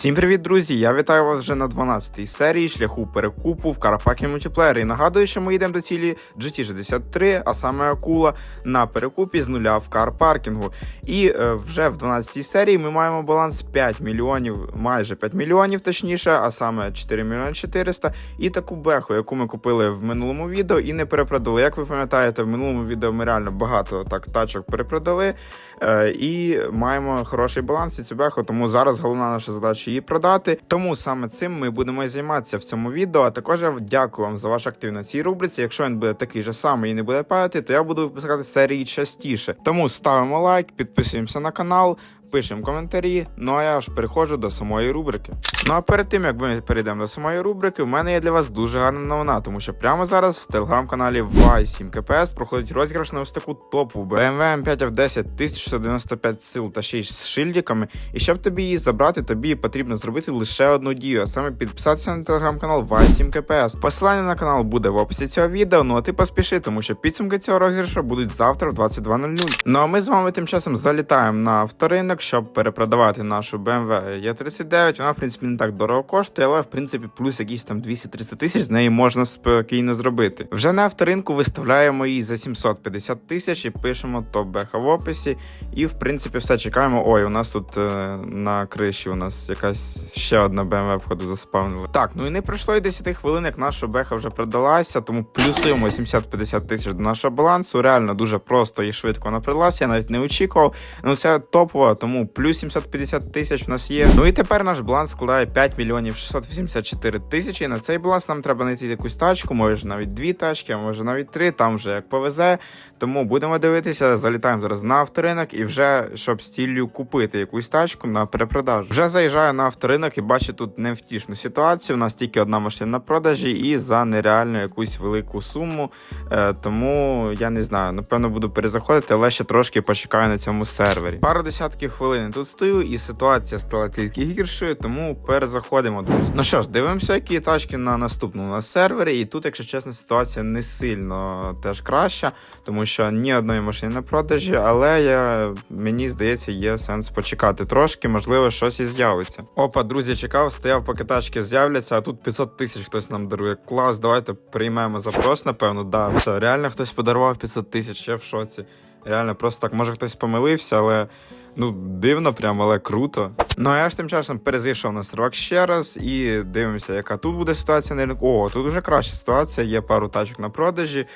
Всім привіт, друзі! Я вітаю вас вже на 12-й серії шляху перекупу в Карапакі мультиплеєрі. І нагадую, що ми йдемо до цілі GT63, а саме акула на перекупі з нуля в карпаркінгу. І е, вже в 12-й серії ми маємо баланс 5 мільйонів, майже 5 мільйонів, точніше, а саме 4 мільйони 400. І таку беху, яку ми купили в минулому відео і не перепродали. Як ви пам'ятаєте, в минулому відео ми реально багато так тачок перепродали. Е, і маємо хороший баланс і цю беху, тому зараз головна наша задача її продати. Тому саме цим ми будемо займатися в цьому відео. А також я дякую вам за ваш актив на цій рубриці. Якщо він буде такий же самий і не буде падати, то я буду випускати серії частіше. Тому ставимо лайк, підписуємося на канал. Пишемо коментарі, ну а я ж переходжу до самої рубрики. Ну а перед тим як ми перейдемо до самої рубрики, в мене є для вас дуже гарна новина, тому що прямо зараз в телеграм-каналі Y7 KPS проходить розіграш на ось таку топову BMW M5 F10 1695 сил та ще й з шильдиками. І щоб тобі її забрати, тобі потрібно зробити лише одну дію, а саме підписатися на телеграм-канал Y7 KPS. Посилання на канал буде в описі цього відео. Ну а ти поспіши, тому що підсумки цього розіграшу будуть завтра в 22.00. Ну а ми з вами тим часом залітаємо на авторинок, щоб перепродавати нашу BMW E39. Вона, в принципі, не так дорого коштує, але в принципі плюс якісь там 200-300 тисяч з неї можна спокійно зробити. Вже на авторинку виставляємо її за 750 тисяч і пишемо топ беха в описі. І в принципі все чекаємо. Ой, у нас тут е, на криші у нас якась ще одна BMW входу заспавнила. Так, ну і не пройшло і 10 хвилин, як наша беха вже продалася, тому плюсуємо 750 тисяч до нашого балансу. Реально дуже просто і швидко вона продалася. Я навіть не очікував. Ну це топово, тому плюс 750 тисяч в нас є. Ну і тепер наш баланс складає 5 мільйонів 684 тисячі. На цей баланс нам треба знайти якусь тачку, може навіть дві тачки, а може навіть три. Там вже як повезе. Тому будемо дивитися, залітаємо зараз на авторинок і вже щоб з ціллю купити якусь тачку на перепродажу. Вже заїжджаю на авторинок і бачу тут невтішну ситуацію. У нас тільки одна машина на продажі і за нереальну якусь велику суму. Е, тому я не знаю, напевно буду перезаходити, але ще трошки почекаю на цьому сервері. Пару десятків хвилин тут стою, і ситуація стала тільки гіршою, тому перезаходимо. друзі. Ну що ж, дивимося, які тачки на наступному на сервері. І тут, якщо чесно, ситуація не сильно теж краща, тому що ні одної машини на продажі, але я, мені здається, є сенс почекати трошки, можливо, щось і з'явиться. Опа, друзі, чекав, стояв, поки тачки з'являться, а тут 500 тисяч хтось нам дарує. Клас, давайте приймемо запрос, напевно. Да, все, реально хтось подарував 500 тисяч, я в шоці. Реально, просто так, може хтось помилився, але. Ну, дивно, прям, але круто. Ну а я ж тим часом перезайшов на сервак ще раз і дивимося, яка тут буде ситуація на ринку. О, тут вже краща ситуація, є пару тачок на продажі.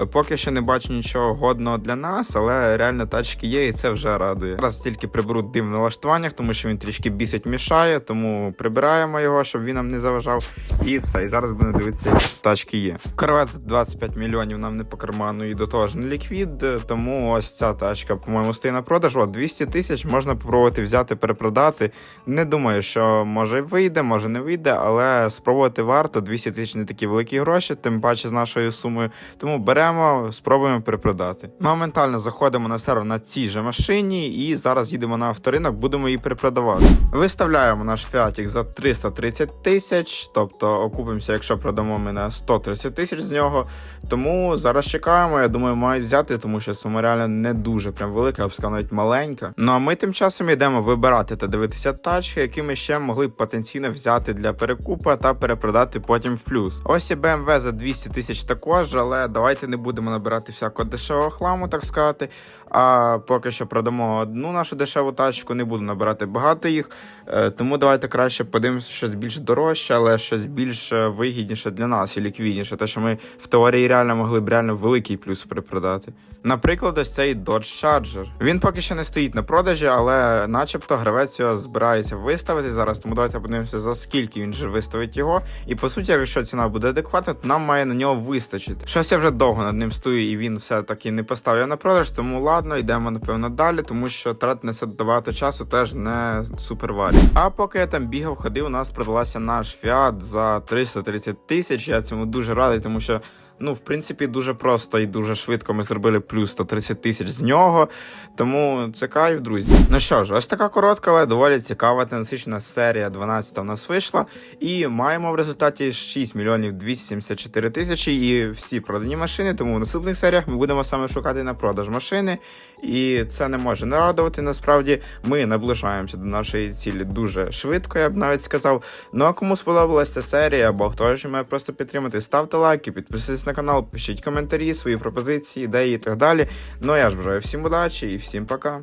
Е, Поки що не бачу нічого годного для нас, але реально тачки є, і це вже радує. Зараз тільки приберу дим в налаштуваннях, тому що він трішки бісить мішає, тому прибираємо його, щоб він нам не заважав. І все, і зараз будемо дивитися, які тачки є. Корвет 25 мільйонів нам не по карману і до того ж не ліквід, е, тому ось ця тачка, по-моєму, стоїть на продаж. О, 200 тисяч можна попробувати взяти, перепродати. Не думаю, що може вийде, може не вийде, але спробувати варто. 200 тисяч не такі великі гроші, тим паче з нашою сумою. Тому беремо, спробуємо перепродати. Моментально заходимо на сервер на цій же машині і зараз їдемо на авторинок, будемо її перепродавати. Виставляємо наш фіатік за 330 тисяч, тобто окупимося, якщо продамо ми на 130 тисяч з нього. Тому зараз чекаємо. Я думаю, мають взяти, тому що сума реально не дуже прям велика, я навіть маленька. Ну а ми тим часом йдемо вибирати та дивитися тачки, які ми ще могли б потенційно взяти для перекупа та перепродати потім в плюс. Ось і BMW за 200 тисяч також, але давайте не будемо набирати всякого дешевого хламу, так сказати. А поки що продамо одну нашу дешеву тачку, не буду набирати багато їх. Е, Тому давайте краще подивимося щось більш дорожче, але щось більш е, вигідніше для нас і ліквідніше. Те, що ми в теорії реально могли б реально великий плюс перепродати. Наприклад, ось цей Dodge Charger. Він поки що не стоїть на продажі, але начебто гравець його збирається виставити зараз. Тому давайте подивимося, за скільки він же виставить його. І по суті, якщо ціна буде адекватна, то нам має на нього вистачити. Щось я вже довго над ним стою, і він все-таки не поставив на продаж, тому ладно, йдемо напевно далі, тому що тратити на багато часу теж не супер варі. А поки я там бігав, ходив, у нас продалася наш фіат за 330 тисяч. Я цьому дуже радий, тому що Ну, в принципі, дуже просто і дуже швидко ми зробили плюс 130 тисяч з нього. Тому це кайф, друзі. Ну що ж, ось така коротка, але доволі цікава та насичена серія 12 у нас вийшла. І маємо в результаті 6 мільйонів 274 тисячі і всі продані машини. Тому в наступних серіях ми будемо саме шукати на продаж машини. І це не може не радувати. Насправді ми наближаємося до нашої цілі дуже швидко, я б навіть сказав. Ну а кому сподобалася ця серія, або хто ж має просто підтримати, ставте лайки, підписуйтесь на канал, пишіть коментарі, свої пропозиції, ідеї і так далі. Ну я ж бажаю всім удачі і всім пока.